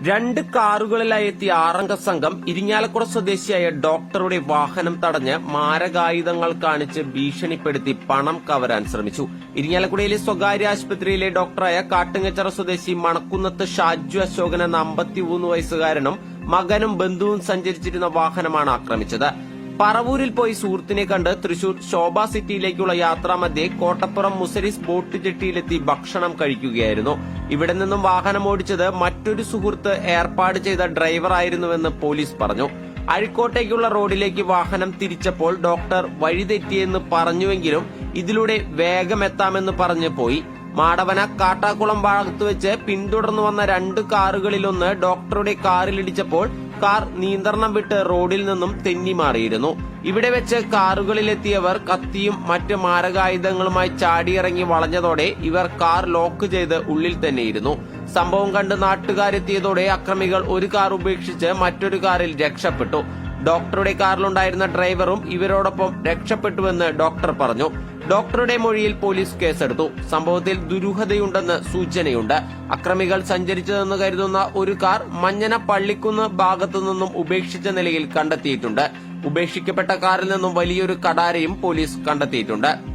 രണ്ട് കാറുകളിലായി എത്തിയ ആറംഗ സംഘം ഇരിങ്ങാലക്കുട സ്വദേശിയായ ഡോക്ടറുടെ വാഹനം തടഞ്ഞ് മാരകായുധങ്ങൾ കാണിച്ച് ഭീഷണിപ്പെടുത്തി പണം കവരാൻ ശ്രമിച്ചു. ഇരിങ്ങാലക്കുടയിലെ സ്വകാര്യ ആശുപത്രിയിലെ ഡോക്ടറായ കാട്ടുങ്ങച്ചറ സ്വദേശി മണക്കുന്നത്ത് ഷാജു അശോകൻ എന്ന അമ്പത്തിമൂന്ന് വയസ്സുകാരനും മകനും ബന്ധുവും സഞ്ചരിച്ചിരുന്ന വാഹനമാണ് ആക്രമിച്ചത്. പറവൂരിൽ പോയി സുഹൃത്തിനെ കണ്ട് തൃശൂർ ശോഭ സിറ്റിയിലേക്കുള്ള യാത്രാമധ്യേ കോട്ടപ്പുറം മുസരിസ് ബോട്ട് ജെട്ടിയിലെത്തി ഭക്ഷണം കഴിക്കുകയായിരുന്നു. ഇവിടെ നിന്നും വാഹനം ഓടിച്ചത് മറ്റൊരു സുഹൃത്ത് ഏർപ്പാട് ചെയ്ത ഡ്രൈവറായിരുന്നുവെന്ന് പോലീസ് പറഞ്ഞു. അഴിക്കോട്ടേക്കുള്ള റോഡിലേക്ക് വാഹനം തിരിച്ചപ്പോൾ ഡോക്ടർ വഴിതെറ്റിയെന്ന് പറഞ്ഞുവെങ്കിലും ഇതിലൂടെ വേഗമെത്താമെന്ന് പറഞ്ഞു പോയി. മാടവന കാട്ടാക്കുളം ഭാഗത്ത് വെച്ച് പിന്തുടർന്നു വന്ന രണ്ട് കാറുകളിലൊന്ന് ഡോക്ടറുടെ കാറിലിടിച്ചപ്പോൾ കാർ നിയന്ത്രണം വിട്ട് റോഡിൽ നിന്നും തെന്നി മാറിയിരുന്നു. ഇവിടെ വെച്ച് കാറുകളിലെത്തിയവർ കത്തിയും മറ്റ് മാരകായുധങ്ങളുമായി ചാടിയിറങ്ങി വളഞ്ഞതോടെ ഇവർ കാർ ലോക്ക് ചെയ്ത് ഉള്ളിൽ തന്നെയിരുന്നു. സംഭവം കണ്ട് നാട്ടുകാരെത്തിയതോടെ അക്രമികൾ ഒരു കാർ ഉപേക്ഷിച്ച് മറ്റൊരു കാറിൽ രക്ഷപ്പെട്ടു. ഡോക്ടറുടെ കാറിലുണ്ടായിരുന്ന ഡ്രൈവറും ഇവരോടൊപ്പം രക്ഷപ്പെട്ടുവെന്ന് ഡോക്ടർ പറഞ്ഞു. ഡോക്ടറുടെ മൊഴിയിൽ പോലീസ് കേസെടുത്തു. സംഭവത്തിൽ ദുരൂഹതയുണ്ടെന്ന് സൂചനയുണ്ട്. അക്രമികൾ സഞ്ചരിച്ചതെന്ന് കരുതുന്ന ഒരു കാർ മഞ്ഞന പള്ളിക്കുന്ന് ഭാഗത്തു നിന്നും ഉപേക്ഷിച്ച നിലയിൽ കണ്ടെത്തിയിട്ടുണ്ട്. ഉപേക്ഷിക്കപ്പെട്ട കാറിൽ നിന്നും വലിയൊരു കടാരയും പോലീസ് കണ്ടെത്തിയിട്ടുണ്ട്.